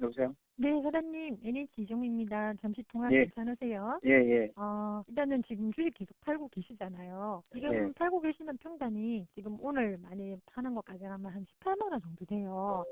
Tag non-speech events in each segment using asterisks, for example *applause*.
여보세요? 네, 사장님, NH 이종입니다. 잠시 통화 예. 괜찮으세요? 예, 예. 어, 일단은 지금 주식 계속 팔고 계시잖아요. 지금 예. 팔고 계시는 평단이 지금 오늘 많이 파는 것 가져가면 한 18만 원 정도 돼요.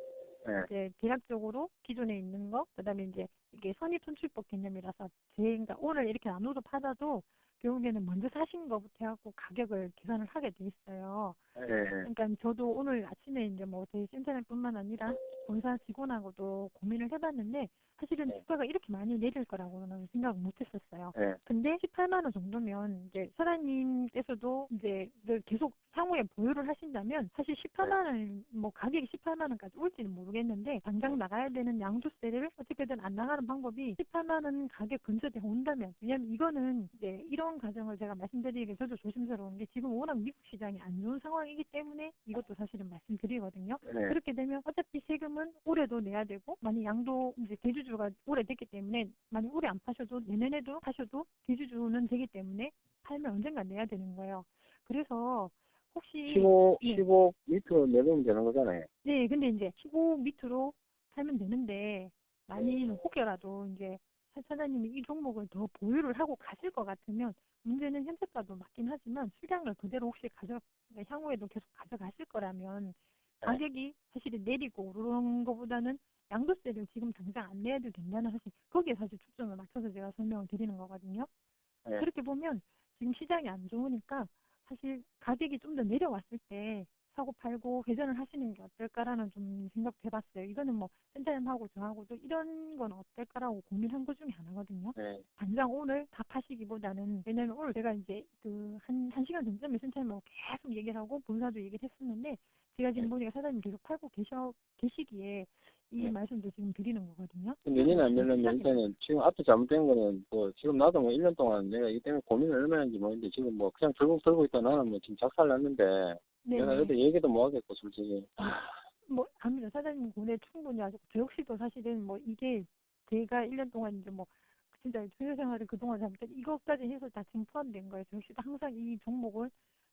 예. 이제 대략적으로 기존에 있는 거, 그다음에 이제 이게 선입 선출법 개념이라서 제 그러니까 오늘 이렇게 나눠서 팔아도 결국에는 먼저 사신 거부터 해갖고 가격을 계산을 하게 돼 있어요. 예. 그러니까 저도 오늘 아침에 이제 뭐 저희 센터장뿐만 아니라 본사 직원하고도 고민을 해봤는데 사실은 네. 주가가 이렇게 많이 내릴 거라고는 생각 못했었어요. 예. 근데 18만 원 정도면 이제 사장님께서도 이제 늘 계속 향후에 보유를 하신다면 사실 18만 원, 뭐 가격이 18만 원까지 올지는 모르겠는데 당장 나가야 되는 양도세를 어떻게든 안 나가는 방법이 18만 원 가격 근처에 온다면 왜냐면 이거는 이제 이런 과정을 제가 말씀드리기 저도 조심스러운 게 지금 워낙 미국 시장이 안 좋은 상황이기 때문에 이것도 사실은 말씀드리거든요. 예. 그렇게 되면 어차피 세금은 올해도 내야 되고 많이 양도 이제 대주주가 오래됐기 때문에 많이 오래 안 파셔도 내년에도 파셔도 대주주는 되기 때문에 팔면 언젠가 내야 되는 거예요. 그래서 혹시 15, 예. 15 밑으로 내려오면 되는 거잖아요. 네, 근데 이제 15 밑으로 팔면 되는데 만일 혹여라도 이제 사- 사장님이 이 종목을 더 보유를 하고 가실 것 같으면 문제는 현재가도 맞긴 하지만 수량을 그대로 혹시 가져 향후에도 계속 가져가실 거라면 가격이 사실은 내리고 오르는 것보다는 양도세를 지금 당장 안 내야 도 된다는 사실 거기에 사실 초점을 맞춰서 제가 설명을 드리는 거거든요. 예. 그렇게 보면 지금 시장이 안 좋으니까 사실 가격이 좀 더 내려왔을 때 사고 팔고 회전을 하시는 게 어떨까라는 좀 생각도 해봤어요. 이거는 뭐 센터님하고 저하고도 이런 건 어떨까라고 고민한 것 중에 하나거든요. 예. 당장 오늘 다 파시기보다는 왜냐면 오늘 제가 이제 그 한 한 시간 전쯤에 센터님하고 계속 얘기를 하고 본사도 얘기를 했었는데 제가 지금 보니까 사장님 계속 팔고 계셔 계시기에 이 네. 말씀도 지금 드리는 거거든요. 내년에 안 시장이 일단은 지금 앞에 잘못된 거는 뭐 지금 나도 뭐 1년 동안 내가 이 때문에 고민을 얼마나 했는지 모르겠는데 지금 뭐 그냥 결국 들고 있다 나는 뭐 지금 작살 났는데 네. 내가 여기 얘기도 못 하겠고 솔직히. *laughs* 뭐 아무래도 사장님 고뇌 충분히 하셨고 저 역시도 사실은 뭐 이게 제가 1년 동안 이제 뭐 진짜 회사 생활을 그동안 잘못했 이것까지 해서 다 지금 포함된 거예요. 저 역시도 항상 이 종목을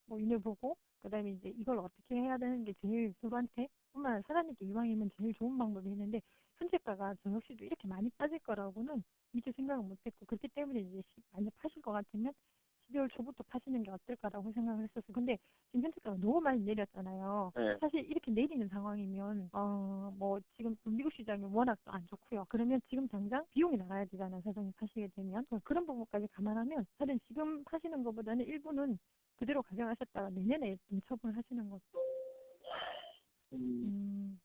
뭐 인을 보고 그다음에 이제 이걸 어떻게 해야 되는 게 제일 저한테 아니라 사장님께 이왕이면 제일 좋은 방법이 있는데 현재가가 저 역시도 이렇게 많이 빠질 거라고는 이제 생각을 못했고 그렇기 때문에 이제 시- 많이 파실 것 같으면 12월 초부터 파시는 게 어떨까라고 생각을 했었어요. 근데 지금 현재가가 너무 많이 내렸잖아요. 예. 사실 이렇게 내리는 상황이면 어 뭐 지금 또 미국 시장이 워낙 또 안 좋고요. 그러면 지금 당장 비용이 나가야 되잖아요. 사장님 파시게 되면 그- 그런 부분까지 감안하면 사실 지금 파시는 것보다는 일부는 그대로 가져가셨다가 내년에 좀 처분하시는 것. 음, 음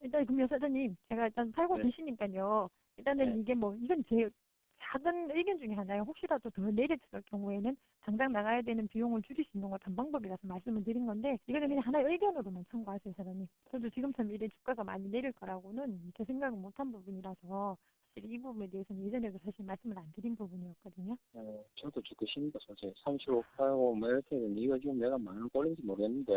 일단 그러면 사장님 제가 일단 팔고 네. 계시니까요. 일단은 네. 이게 뭐 이건 제 작은 의견 중에 하나예요. 혹시라도 더 내려질 경우에는 당장 나가야 되는 비용을 줄일 수 있는 건 단 방법이라서 말씀을 드린 건데 이거는 그냥 하나의 의견으로만 참고하세요, 사장님. 저도 지금처럼 이래 주가가 많이 내릴 거라고는 제 생각은 못한 부분이라서 사실 이 부분에 대해서는 예전에도 사실 말씀을 안 드린 부분이었거든요. 어, 저도 죽고 싶니다 솔직히. 35 팔고 뭐 이렇게 했는데 이거 지금 내가 많은 꼴인지 모르겠는데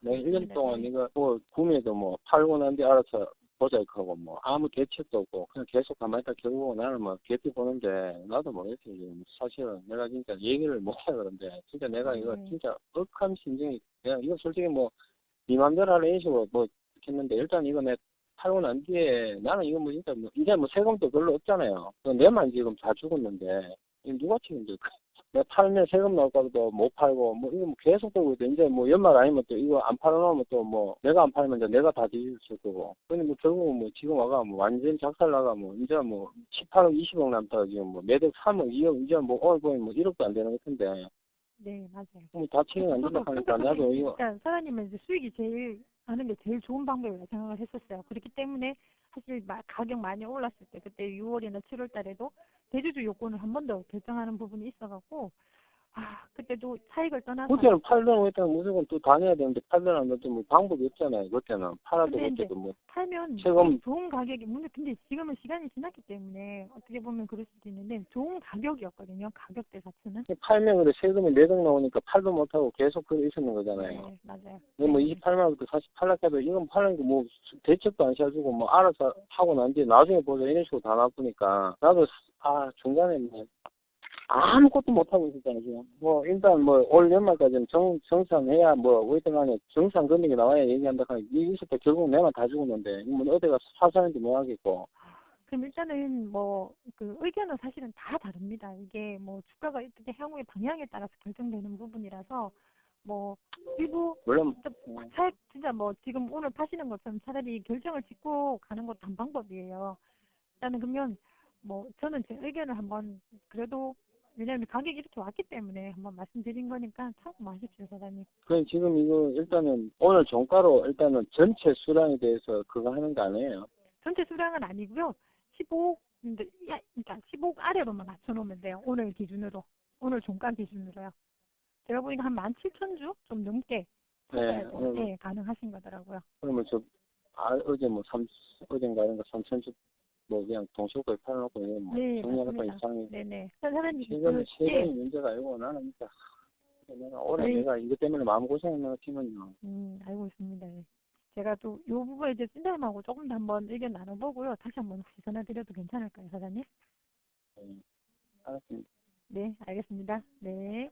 내가 1년 네. 동안 이거 뭐 구매도 뭐 팔고 난 뒤 알아서 보자하고 뭐 아무 대책도 없고 그냥 계속 가만히 있다 결국 나는 뭐 개피 보는데 나도 모르겠어요 지금 사실은 내가 진짜 얘기를 못해 그런데 진짜 내가 이거 네. 진짜 억한 심정이 내가 이거 솔직히 뭐네 맘대로 하는 식으로 뭐 했는데 일단 이거 내 팔고 난 뒤에 나는 이거 뭐 진짜 뭐 이제 뭐 세금도 별로 없잖아요. 그 내만 지금 다 죽었는데 이거 누가 책임질까 *laughs* 내가 팔면 세금 나올까도 못 팔고 뭐 이거 뭐 계속 되고 있대 이제 뭐 연말 아니면 또 이거 안 팔아놓으면 또 뭐 내가 안 팔면 이제 내가 다 뒤질 거고. 근데 뭐 결국은 뭐 지금 와가 뭐 완전 작살 나가 뭐 이제 뭐 18억 20억 남다가 지금 뭐 매달 3억 2억 이제 뭐 오늘 보면 뭐 1억도 안 되는 것 같은데. 네, 맞아요. 뭐다 책임 안 진다 하니까 나도 이거 그러니까 사장님은 이제 수익이 제일 하는 게 제일 좋은 방법이라고 생각을 했었어요. 그렇기 때문에 사실 마- 가격 많이 올랐을 때 그때 6월이나 7월 달에도 대주주 요건을 한 번 더 결정하는 부분이 있어갖고 아 그때도 차익을 떠나서 그때는 팔려고 했다면 무조건 또 다녀야 되는데 팔려고 하면 또뭐 방법이 없잖아요 그때는 팔아도 근데 이제 그때도 뭐 팔면 세금- 좋은 가격이 문제 근데 지금은 시간이 지났기 때문에 어떻게 보면 그럴 수도 있는데 좋은 가격이었거든요. 가격대 자체는. 팔면 그래 세금이 내동 나오니까 팔도 못하고 계속 그래 있었는 거잖아요 네, 맞아요. 이거 뭐 네. 28만 원부터 48락 해도 이건 팔라니까 뭐 대책도 안 씌워주고 뭐 알아서 하고 난 뒤에 나중에 보자 이런 식으로 다 나쁘니까 나도 아 중간에 뭐 아무것도 못하고 있었잖아요 지금 뭐 일단 뭐 올 연말까지는 정, 정산해야 뭐 간에 정산 금액이 나와야 얘기한다 하니 이 있을 때 결국 내만 다 죽었는데 뭐 어디 가서 사사는지 뭐 하겠고 그럼 일단은 뭐 그 의견은 사실은 다 다릅니다. 이게 뭐 주가가 어떻게 향후의 방향에 따라서 결정되는 부분이라서 뭐 일부 물론 차 진짜 뭐 지금 오늘 파시는 것처럼 차라리 결정을 짓고 가는 것도 한 방법이에요. 일단은 그러면 뭐 저는 제 의견을 한번 그래도 왜냐면 가격이 이렇게 왔기 때문에 한번 말씀드린 거니까 참고하십시오 사장님. 그 지금 이거 일단은 오늘 종가로 일단은 전체 수량에 대해서 그거 하는 거 아니에요? 전체 수량은 아니고요. 15 근데 야, 그러니까 15 아래로만 맞춰놓으면 돼요. 오늘 기준으로 오늘 종가 기준으로요. 제가 보니까 한 17,000주 좀 넘게 네. 네, 오늘 네, 가능하신 거더라고요. 그러면 저 아, 어제 뭐 삼, 어젠가 이런 거 3천주 뭐 그냥 동시에 팔아놓고 뭐 네, 정리하는 거. 이상이 네네. 사장님 지금 예, 문제가 아니고 나는 진짜 하, 내가 올해 네. 내가 이것 때문에 마음 고생했나 치면요. 음, 알고 있습니다. 예. 제가 또 요 부분에 이제 팀장님하고 조금 더 한번 의견 나눠보고요. 다시 한번 혹시 전화드려도 괜찮을까요, 사장님? 네. 알았습니다. 네, 알겠습니다. 네.